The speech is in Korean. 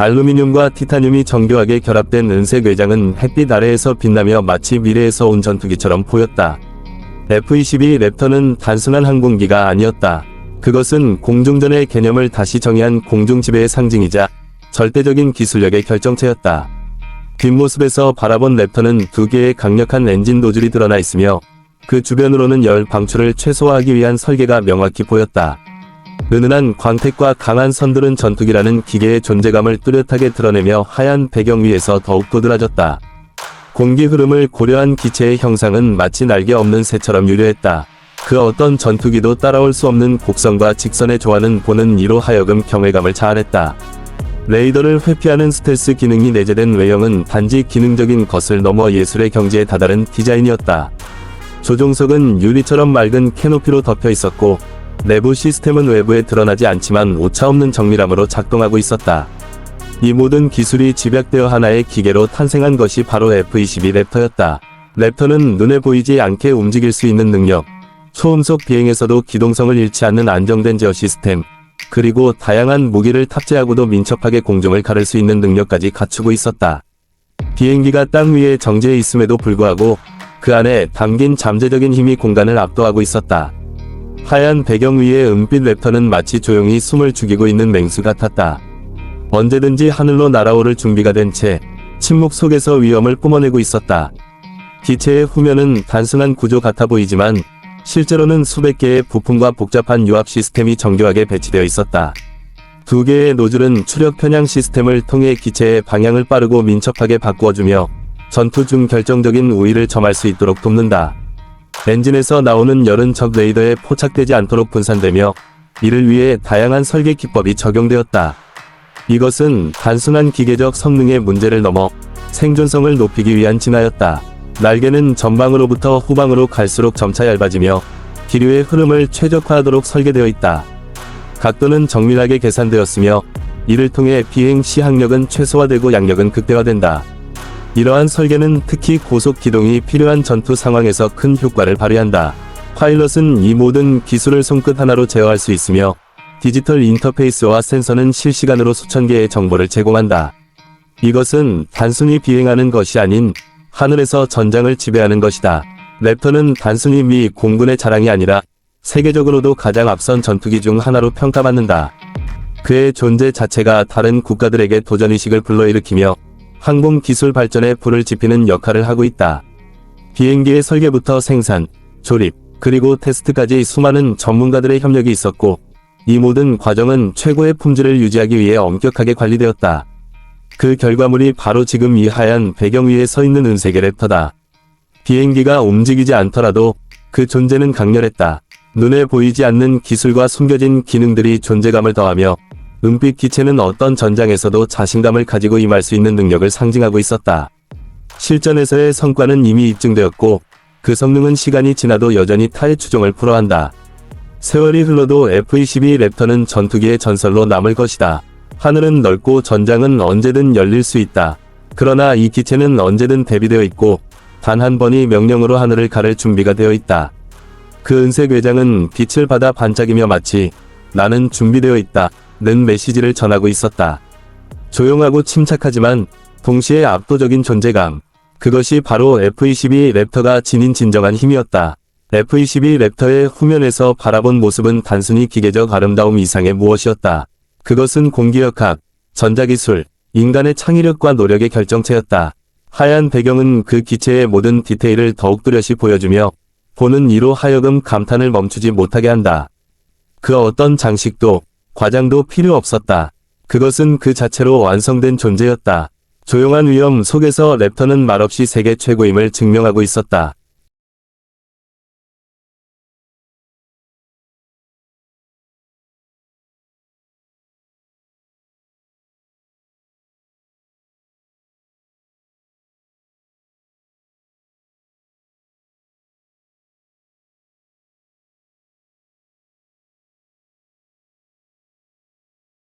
알루미늄과 티타늄이 정교하게 결합된 은색 외장은 햇빛 아래에서 빛나며 마치 미래에서 온 전투기처럼 보였다. F-22 랩터는 단순한 항공기가 아니었다. 그것은 공중전의 개념을 다시 정의한 공중지배의 상징이자 절대적인 기술력의 결정체였다. 뒷모습에서 바라본 랩터는 두 개의 강력한 엔진 노즐이 드러나 있으며 그 주변으로는 열 방출을 최소화하기 위한 설계가 명확히 보였다. 은은한 광택과 강한 선들은 전투기라는 기계의 존재감을 뚜렷하게 드러내며 하얀 배경 위에서 더욱 도드라졌다. 공기 흐름을 고려한 기체의 형상은 마치 날개 없는 새처럼 유려했다. 그 어떤 전투기도 따라올 수 없는 곡선과 직선의 조화는 보는 이로 하여금 경외감을 자아냈다. 레이더를 회피하는 스텔스 기능이 내재된 외형은 단지 기능적인 것을 넘어 예술의 경지에 다다른 디자인이었다. 조종석은 유리처럼 맑은 캐노피로 덮여 있었고 내부 시스템은 외부에 드러나지 않지만 오차 없는 정밀함으로 작동하고 있었다. 이 모든 기술이 집약되어 하나의 기계로 탄생한 것이 바로 F-22 랩터였다. 랩터는 눈에 보이지 않게 움직일 수 있는 능력, 초음속 비행에서도 기동성을 잃지 않는 안정된 제어 시스템, 그리고 다양한 무기를 탑재하고도 민첩하게 공중을 가를 수 있는 능력까지 갖추고 있었다. 비행기가 땅 위에 정지해 있음에도 불구하고 그 안에 담긴 잠재적인 힘이 공간을 압도하고 있었다. 하얀 배경 위의 은빛 랩터는 마치 조용히 숨을 죽이고 있는 맹수 같았다. 언제든지 하늘로 날아오를 준비가 된 채 침묵 속에서 위험을 뿜어내고 있었다. 기체의 후면은 단순한 구조 같아 보이지만 실제로는 수백 개의 부품과 복잡한 유압 시스템이 정교하게 배치되어 있었다. 두 개의 노즐은 추력 편향 시스템을 통해 기체의 방향을 빠르고 민첩하게 바꾸어주며 전투 중 결정적인 우위를 점할 수 있도록 돕는다. 엔진에서 나오는 열은 적 레이더에 포착되지 않도록 분산되며 이를 위해 다양한 설계 기법이 적용되었다. 이것은 단순한 기계적 성능의 문제를 넘어 생존성을 높이기 위한 진화였다. 날개는 전방으로부터 후방으로 갈수록 점차 얇아지며 기류의 흐름을 최적화하도록 설계되어 있다. 각도는 정밀하게 계산되었으며 이를 통해 비행 시 항력은 최소화되고 양력은 극대화된다. 이러한 설계는 특히 고속 기동이 필요한 전투 상황에서 큰 효과를 발휘한다. 파일럿은 이 모든 기술을 손끝 하나로 제어할 수 있으며 디지털 인터페이스와 센서는 실시간으로 수천 개의 정보를 제공한다. 이것은 단순히 비행하는 것이 아닌 하늘에서 전장을 지배하는 것이다. 랩터는 단순히 미 공군의 자랑이 아니라 세계적으로도 가장 앞선 전투기 중 하나로 평가받는다. 그의 존재 자체가 다른 국가들에게 도전의식을 불러일으키며 항공 기술 발전에 불을 지피는 역할을 하고 있다. 비행기의 설계부터 생산, 조립, 그리고 테스트까지 수많은 전문가들의 협력이 있었고, 이 모든 과정은 최고의 품질을 유지하기 위해 엄격하게 관리되었다. 그 결과물이 바로 지금 이 하얀 배경 위에 서 있는 은색의 랩터다. 비행기가 움직이지 않더라도 그 존재는 강렬했다. 눈에 보이지 않는 기술과 숨겨진 기능들이 존재감을 더하며 은빛 기체는 어떤 전장에서도 자신감을 가지고 임할 수 있는 능력을 상징하고 있었다. 실전에서의 성과는 이미 입증되었고 그 성능은 시간이 지나도 여전히 타의 추종을 불허한다. 세월이 흘러도 F-22 랩터는 전투기의 전설로 남을 것이다. 하늘은 넓고 전장은 언제든 열릴 수 있다. 그러나 이 기체는 언제든 대비되어 있고 단 한 번이 명령으로 하늘을 가를 준비가 되어 있다. 그 은색 외장은 빛을 받아 반짝이며 마치 나는 준비되어 있다. 는 메시지를 전하고 있었다. 조용하고 침착하지만 동시에 압도적인 존재감. 그것이 바로 F-22 랩터가 지닌 진정한 힘이었다. F-22 랩터의 후면에서 바라본 모습은 단순히 기계적 아름다움 이상의 무엇이었다. 그것은 공기역학, 전자기술, 인간의 창의력과 노력의 결정체였다. 하얀 배경은 그 기체의 모든 디테일을 더욱 뚜렷이 보여주며 보는 이로 하여금 감탄을 멈추지 못하게 한다. 그 어떤 장식도 과장도 필요 없었다. 그것은 그 자체로 완성된 존재였다. 조용한 위험 속에서 랩터는 말없이 세계 최고임을 증명하고 있었다.